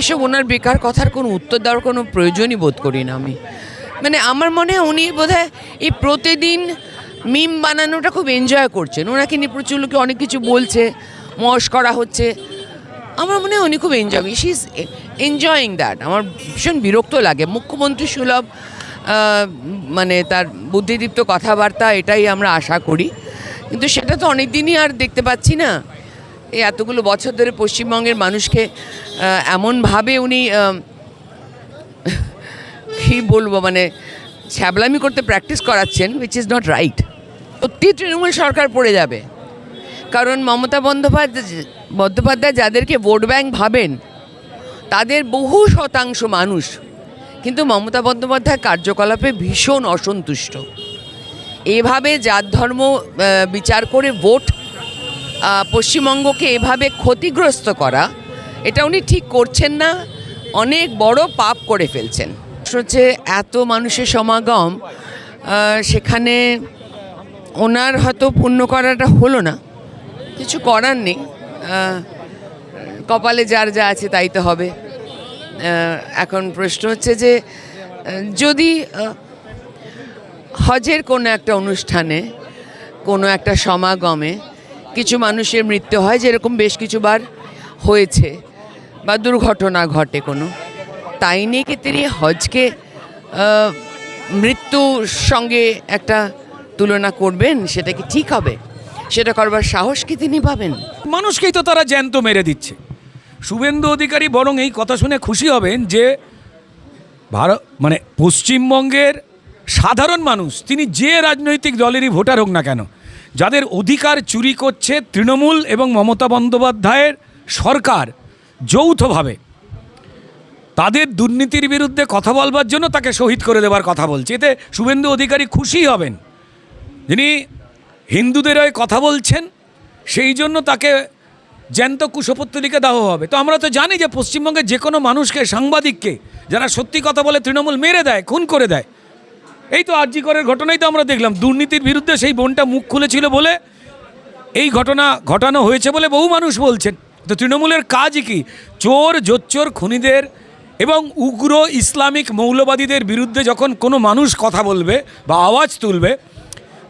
এসব ওনার বেকার কথার কোনো উত্তর দেওয়ার কোনো প্রয়োজনই বোধ করি না আমি। মানে আমার মনে হয় উনি বোধহয় এই প্রতিদিন মিম বানানোটা খুব এনজয় করছেন। ওনাকে নিয়ে প্রচুর লোকে অনেক কিছু বলছে, মশ করা হচ্ছে। আমার মনে হয় উনি খুব enjoy she is enjoying that আমার ভীষণ বিরক্ত লাগে। মুখ্যমন্ত্রী সুলভ মানে তার বুদ্ধিদীপ্ত কথাবার্তা, এটাই আমরা আশা করি। কিন্তু সেটা তো অনেক দিনই আর দেখতে পাচ্ছি না। এই এতগুলো বছর ধরে পশ্চিমবঙ্গের মানুষকে এমনভাবে উনি কী বলব মানে ছ্যাবলামি করতে প্র্যাকটিস করাচ্ছেন উইচ ইজ নট রাইট সত্যি তৃণমূল সরকার পড়ে যাবে। কারণ মমতা বন্দ্যোপাধ্যায় বন্দ্যোপাধ্যায় যাদেরকে ভোট ব্যাংক ভাবেন, তাদের বহু শতাংশ মানুষ, কিন্তু মমতা বন্দ্যোপাধ্যায় কার্যকলাপে ভীষণ অসন্তুষ্ট। এভাবে জাত ধর্ম বিচার করে ভোট পশ্চিমবঙ্গকে এভাবে ক্ষতিগ্রস্ত করা, এটা উনি ঠিক করছেন না, অনেক বড় পাপ করে ফেলছেন। হচ্ছে, এত মানুষের সমাগম সেখানে ওনার হয়তো পূর্ণ করাটা হলো না। কিছু করার নেই। কপালে যার যা আছে তাই তো হবে। এখন প্রশ্ন হচ্ছে যে যদি হজের কোনো একটা অনুষ্ঠানে, কোনো একটা সমাগমে কিছু মানুষের মৃত্যু হয়, যেরকম বেশ কিছুবার হয়েছে বা দুর্ঘটনা ঘটে কোনো। তাই নিয়ে তিনি হজকে মৃত্যুর সঙ্গে একটা তুলনা করবেন? সেটা কি ঠিক হবে? সেটা করবার সাহস কি তিনি পাবেন? মানুষকেই তো তারা জ্যান্ত মেরে দিচ্ছে। শুভেন্দু অধিকারী বরং এই কথা শুনে খুশি হবেন যে ভারত মানে পশ্চিমবঙ্গের সাধারণ মানুষ, তিনি যে রাজনৈতিক দলেরই ভোটার হোক না কেন যাদের অধিকার চুরি করছে তৃণমূল এবং মমতা বন্দ্যোপাধ্যায়ের সরকার যৌথভাবে। তাদের দুর্নীতির বিরুদ্ধে কথা বলবার জন্য তাকে শহীদ করে দেওয়ার কথা বলছে। এতে শুভেন্দু অধিকারী খুশি হবেন। যিনি হিন্দুদের হয়ে কথা বলছেন, সেই জন্য তাকে জ্যান্ত কুশপুত্তলিকে দেওয়া হবে। তো আমরা তো জানি যে পশ্চিমবঙ্গের যে কোনো মানুষকে, সাংবাদিককে, যারা সত্যি কথা বলে তৃণমূল মেরে দেয়, খুন করে দেয় এই তো আরজি করের ঘটনাই তো আমরা দেখলাম। দুর্নীতির বিরুদ্ধে সেই বোনটা মুখ খুলেছিল বলে এই ঘটনা ঘটানো হয়েছে বলে বহু মানুষ বলছেন। তো তৃণমূলের কাজ কি? চোর, জোচ্চোর, খুনিদের এবং উগ্র ইসলামিক মৌলবাদীদের বিরুদ্ধে যখন কোনো মানুষ কথা বলবে বা আওয়াজ তুলবে,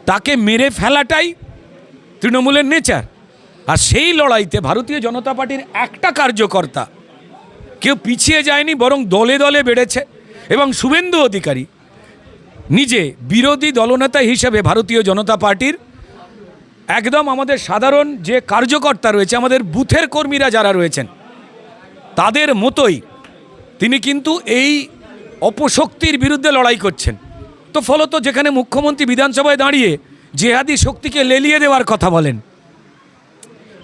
তাকে মেরে ফেলাটাই তৃণমূলের নেচার। আর সেই লড়াইতে ভারতীয় জনতা পার্টির একটা কার্যকর্তা কেউ পিছিয়ে যায়নি, বরং দলে দলে বেড়েছে এবং শুভেন্দু অধিকারী নিজে বিরোধী দলনেতা হিসেবে ভারতীয় জনতা পার্টির একদম আমাদের সাধারণ যে কার্যকর্তা রয়েছে, আমাদের বুথের কর্মীরা যারা রয়েছেন, তাদের মতোই তিনি কিন্তু এই অপশক্তির বিরুদ্ধে লড়াই করছেন। তো ফলত যেখানে মুখ্যমন্ত্রী বিধানসভায় দাঁড়িয়ে জেহাদি শক্তিকে লেলিয়ে দেওয়ার কথা বলেন,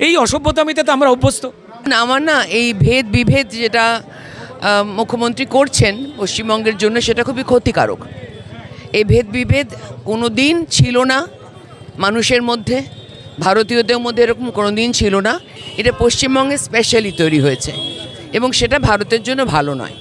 এই অসভ্যতামিতে তো আমরা অভ্যস্ত। আমার না এই ভেদ বিভেদ যেটা মুখ্যমন্ত্রী করছেন পশ্চিমবঙ্গের জন্য সেটা খুবই ক্ষতিকারক। এই ভেদ বিভেদ কোনো দিন ছিল না মানুষের মধ্যে, ভারতীয়দের মধ্যে এরকম কোনো দিন ছিল না। এটা পশ্চিমবঙ্গে স্পেশালি তৈরি হয়েছে এবং সেটা ভারতের জন্য ভালো নয়।